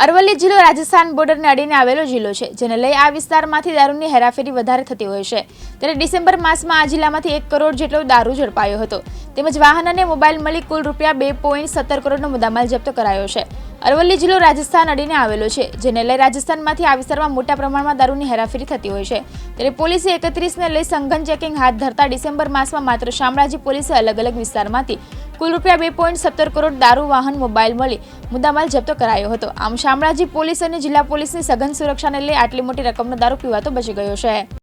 અરવલ્લી જિલ્લો રાજસ્થાન બોર્ડરને અડીને આવેલો જિલ્લો છે, જેને લઈ આ વિસ્તારમાંથી દારૂની હેરાફેરી વધારે થતી હોય છે. ત્યારે ડિસેમ્બર માસમાં આ જિલ્લામાંથી એક કરોડ જેટલો દારૂ ઝડપાયો હતો. તેમજ વાહન અને મોબાઈલ મળી કુલ રૂપિયા બે પોઈન્ટ સત્તર કરોડનો મુદ્દામાલ જપ્ત કરાયો છે. અરવલ્લી જિલ્લો રાજસ્થાન અડીને આવેલો છે, જેને લઈ રાજસ્થાનમાંથી આ વિસ્તારમાં મોટા પ્રમાણમાં દારૂની હેરાફેરી થતી હોય છે. ત્યારે પોલીસે એકત્રીસને લઈ સંઘન ચેકિંગ હાથ ધરતા ડિસેમ્બર માસમાં માત્ર શામળાજી પોલીસે અલગ અલગ વિસ્તારમાંથી કુલ રૂપિયા બે પોઈન્ટ સત્તર કરોડ દારૂ, વાહન, મોબાઈલ મળી મુદ્દામાલ જપ્ત કરાયો હતો. આમ શામળાજી પોલીસ અને જિલ્લા પોલીસની સઘન સુરક્ષાને લઈ આટલી મોટી રકમનો દારૂ પીવાતો બચી ગયો છે.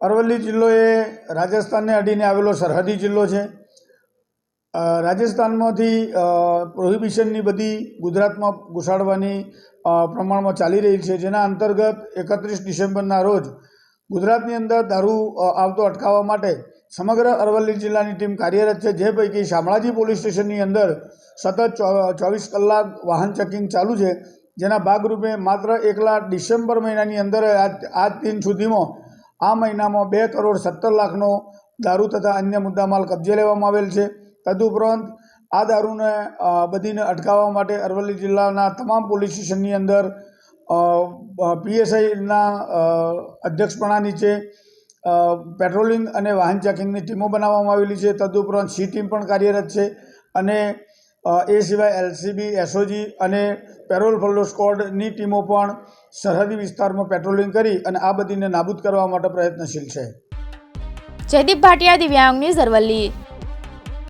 અરવલ્લી જિલ્લો એ રાજસ્થાનને અડીને આવેલો સરહદી જિલ્લો છે. રાજસ્થાનમાંથી પ્રોહિબિશનની બધી ગુજરાતમાં ઘુસાડવાની પ્રમાણમાં ચાલી રહી છે. જેના અંતર્ગત એકત્રીસ ડિસેમ્બરના રોજ ગુજરાતની અંદર દારૂ આવતો અટકાવવા માટે સમગ્ર અરવલ્લી જિલ્લાની ટીમ કાર્યરત છે. જે પૈકી શામળાજી પોલીસ સ્ટેશનની અંદર સતત ચોવીસ કલાક વાહન ચેકિંગ ચાલુ છે. જેના ભાગરૂપે માત્ર એકલા ડિસેમ્બર મહિનાની અંદર આજ દિન સુધીમાં આ મહિનામાં બે કરોડ સત્તર લાખનો દારૂ તથા અન્ય મુદ્દામાલ કબજે લેવામાં આવેલ છે. તદુપરાંત આ દારૂને બધીને અટકાવવા માટે અરવલ્લી જિલ્લાના તમામ પોલીસ સ્ટેશનની અંદર પીએસઆઈના અધ્યક્ષપણા નીચે પેટ્રોલિંગ અને વાહન ચેકિંગની ટીમો બનાવવામાં આવેલી છે. તદુપરાંત સી ટીમ પણ કાર્યરત છે અને એ સિવાય એલસીબી, એસઓજી અને પેરોલ ફલ્લો સ્કોડની ટીમો પણ સરહદી વિસ્તારમાં પેટ્રોલિંગ કરી અને આ બધીને નાબૂદ કરવા માટે પ્રયત્નશીલ છે. જયદીપ ભાટિયા દિવ્યાંગ ન્યૂઝ અરવલ્લી.